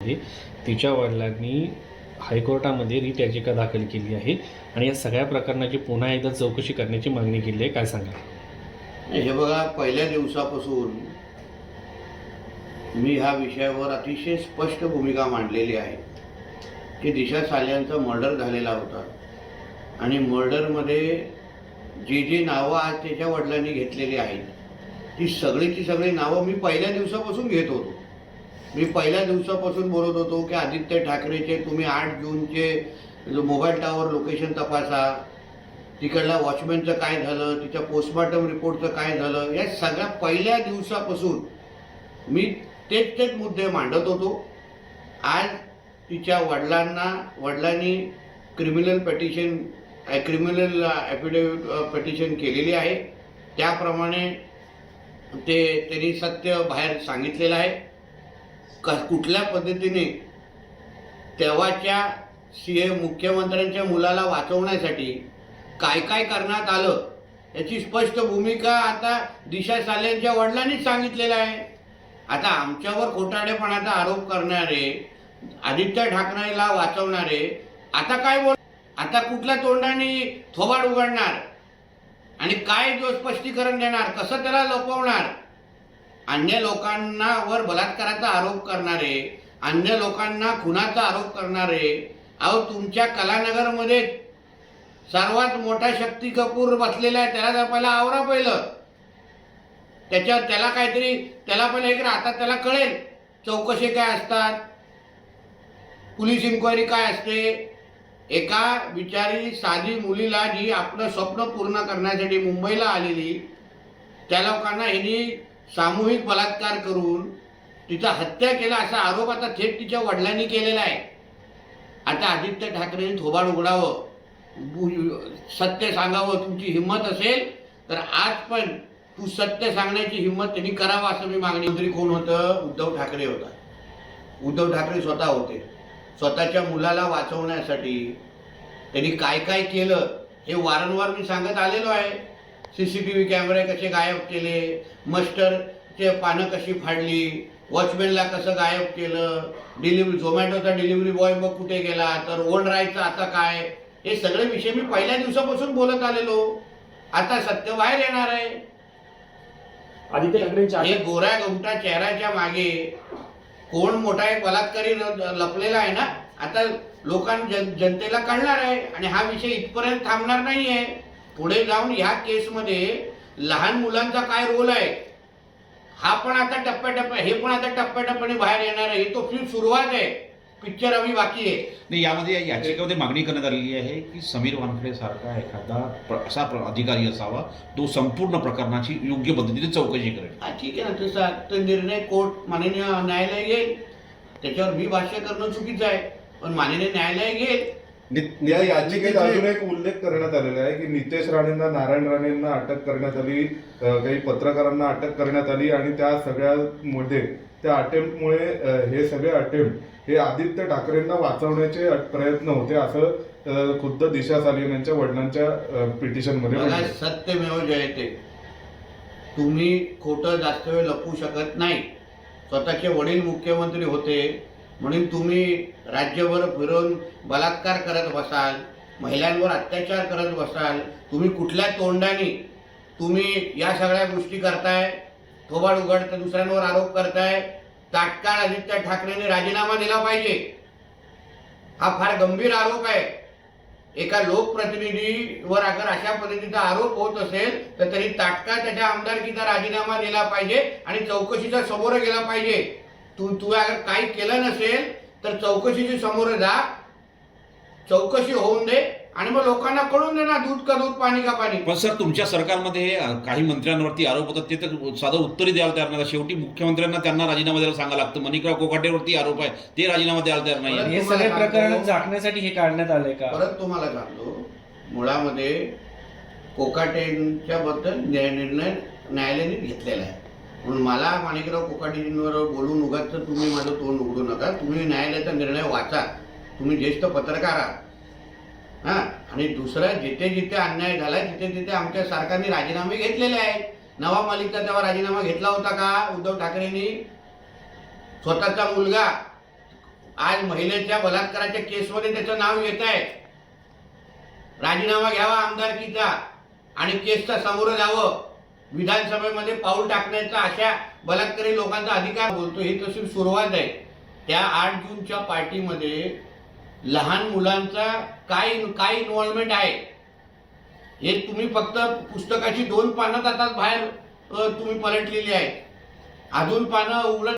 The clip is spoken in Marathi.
आहे. तिच्या वडिलांनी हायकोर्टामध्ये रीट याचिका दाखल केली आहे आणि या सगळ्या प्रकरणाची पुन्हा एकदा चौकशी करण्याची मागणी केली आहे. काय सांगा हे बघा पहिल्या दिवसापासून मी ह्या विषयावर अतिशय स्पष्ट भूमिका मांडलेली आहे की दिशा साल्यांचा मर्डर झालेला होता. आणि मर्डरमध्ये जी जी नावं आज त्याच्या वडिलांनी घेतलेली आहेत ती सगळीची सगळी नावं मी पहिल्या दिवसापासून घेत होतो. मी पहिल्या दिवसापासून बोलत होतो की आदित्य ठाकरेचे तुम्ही आठ जूनचे जो मोबाईल टावर लोकेशन तपासा तिकडल्या वॉचमॅनचं काय झालं तिच्या पोस्टमॉर्टम रिपोर्टचं काय झालं या सगळ्या पहिल्या दिवसापासून मी तेच तेच मुद्दे मांडत होतो. आज तिच्या वडिलांना वडिलांनी criminal petition criminal affidavit petition केलेली आहे. त्याप्रमाणे ते त्यांनी सत्य बाहेर सांगितलेलं आहे. क कुठल्या पद्धतीने तेव्हाच्या सी ए मुख्यमंत्र्यांच्या मुलाला वाचवण्यासाठी काय काय करण्यात आलं याची स्पष्ट भूमिका आता दिशा सालेंच्या वडिलांनीच सांगितलेलं आहे. आता आमच्यावर खोटाडेपणाचा आरोप करणारे आदित्य ठाकरेला वाचवणारे आता काय बोल आता कुठल्या तोंडाने थोबाड उघडणार? आणि काय जो स्पष्टीकरण देणार? कसं त्याला लपवणार? अन्य लोकांना वर बलात्काराचा आरोप करणारे अन्य लोकांना खुनाचा आरोप करणारे अहो तुमच्या कलानगरमध्ये सर्वात मोठा शक्ती कपूर बसलेला आहे त्याला जर पहिला आवरा पहिलं त्याच्या त्याला काहीतरी त्याला पहिलं एक आता त्याला कळेल चौकशी काय असतात पोलीस इन्क्वायरी काय असते. एका बिचारी साधी मुलीला जी आपलं स्वप्न पूर्ण करण्यासाठी मुंबईला आलेली त्या लोकांना हिनी सामूहिक बलात्कार करून तिचा हत्या केला असा आरोप आता थेट तिच्या वडिलांनी केलेला आहे. आता आदित्य ठाकरेंनी थोबाड उघडावं. सत्य सांगावं तुमची हिंमत असेल तर आज पण तू सत्य सांगण्याची हिंमत त्यांनी करावं असं मी मागणी मंत्री कोण होतं? उद्धव ठाकरे होता. उद्धव ठाकरे स्वतः होते. स्वतःच्या मुलाला वाचवण्यासाठी त्यांनी काय काय केलं हे वारंवार मी सांगत आलेलो आहे. सी सी टी व्ही कॅमेरे कसे गायब केले? मस्टरचे पानं कशी फाडली? वॉचमॅनला कसं गायब केलं? डिलिव्हरी झोमॅटोचा डिलिव्हरी बॉय मग कुठे गेला? तर ओल्ड राईटचं आता काय? हे सगळे विषय मी पहिल्या दिवसापासून बोलत आलेलो. आता सत्य बाहेर येणार आहे. आदित्य ठाकरेंच्या हे गोऱ्या गमटा चेहऱ्याच्या मागे कोण मोठा एक बलात्कारी लपलेला आहे ना? आता लोकां जन जनतेला कळणार आहे. आणि हा विषय इथपर्यंत थांबणार नाही आहे पुढे जाऊन ह्या केसमध्ये लहान मुलांचा काय रोल आहे? हा पण आता टप्प्याटप्प्या हे पण आता टप्प्याटप्प्याने बाहेर येणार आहे. ही तो फिल्म सुरुवात आहे. पिक्चर अभी बाकी आहे. नाही यामध्ये याचिकेमध्ये मागणी करण्यात आलेली आहे की समीर वानखडे सारखा एखादा असा अधिकारी असावा तो संपूर्ण प्रकरणाची योग्य पद्धतीने चौकशी करेल. हा ठीक आहे ना तसा तो निर्णय कोर्ट माननीय न्यायालय घेईल त्याच्यावर मी भाष्य करणं चुकीचं आहे. पण माननीय न्यायालय घेईल या याचिकेत अजून एक उल्लेख करण्यात आलेला आहे की नितेश राणेंना नारायण राणेंना अटक करण्यात आली काही पत्रकारांना अटक करण्यात आली आणि त्या सगळ्यामध्ये त्या अटेम्प्टमुळे हे सगळे अटेम्प्ट हे आदित्य ठाकरेंना वाचवण्याचे प्रयत्न होते असं खुद्द दिशा सालियन यांच्या वडिलांच्या पिटिशनमध्ये. सत्यमेव जयते. तुम्ही खोटं जास्त वेळ लपवू शकत नाही. स्वतःचे वडील मुख्यमंत्री होते. म्हणून तुम्ही राज्यभर फिरून बलात्कार करत बसाल महिलांवर अत्याचार करत बसाल तुम्ही कुठल्या तोंडाने तुम्ही या सगळ्या गोष्टी करताय थोबाड उघडता दुसऱ्यांवर आरोप करताय तात्काळ आदित्य ठाकरेंनी राजीनामा दिला पाहिजे. हा फार गंभीर आरोप आहे. एका लोकप्रतिनिधीवर अगर अशा पद्धतीचा आरोप होत असेल तर तरी तात्काळ त्याच्या आमदारकीचा राजीनामा दिला पाहिजे आणि चौकशीचा समोर गेला पाहिजे. तू तू अगर काही केलं नसेल तर चौकशीची समोर जा. चौकशी होऊन दे आणि मग लोकांना कळून दे ना दूध का दूध पाणी का पाणी. पण सर तुमच्या सरकारमध्ये हे, काही मंत्र्यांवरती आरोप होतात ते तर साधं उत्तरही द्यायला तयार नाही. शेवटी मुख्यमंत्र्यांना त्यांना राजीनामा द्यायला सांगायला लागतं. मणिकराव कोकाटेवरती आरोप आहे ते राजीनामा द्यायला तयार नाही हे सगळे प्रकरण झाकण्यासाठी हे काढण्यात आले का? परत तुम्हाला सांगतो मुळामध्ये कोकाटेंच्या बद्दल निर्णय न्यायालयाने घेतलेला आहे. म्हणून मला माणिकराव कोकाटेंवर बोलून उगाच तुम्ही माझं तोंड उघडू नका. तुम्ही न्यायालयाचा निर्णय वाचा. तुम्ही ज्येष्ठ पत्रकार आहात. हा? आणि दुसरं जिथे जिथे अन्याय झाला तिथे तिथे आमच्या सरकारने राजीनामे घेतलेले आहेत. नवा मलिकचा तेव्हा राजीनामा घेतला होता का? उद्धव ठाकरेंनी? स्वतःचा मुलगा. आज महिलेच्या बलात्काराच्या केसमध्ये त्याचं नाव येत आहे. राजीनामा घ्यावा आमदारकीचा. आणि केसचा समोर जावं. विधानसभेमध्ये पाऊल टाकण्याचा अशा बलात्कारी लोकांचा अधिकार बोलतो ही तशी सुरुवात आहे. त्या आठ जूनच्या पार्टीमध्ये लहान मुलांचा काय काय इन्व्हॉल्वमेंट आहे? हे तुम्ही फक्त पुस्तकाची दोन पानं आता बाहेर तुम्ही पलटलेली आहेत. अजून पानं उलट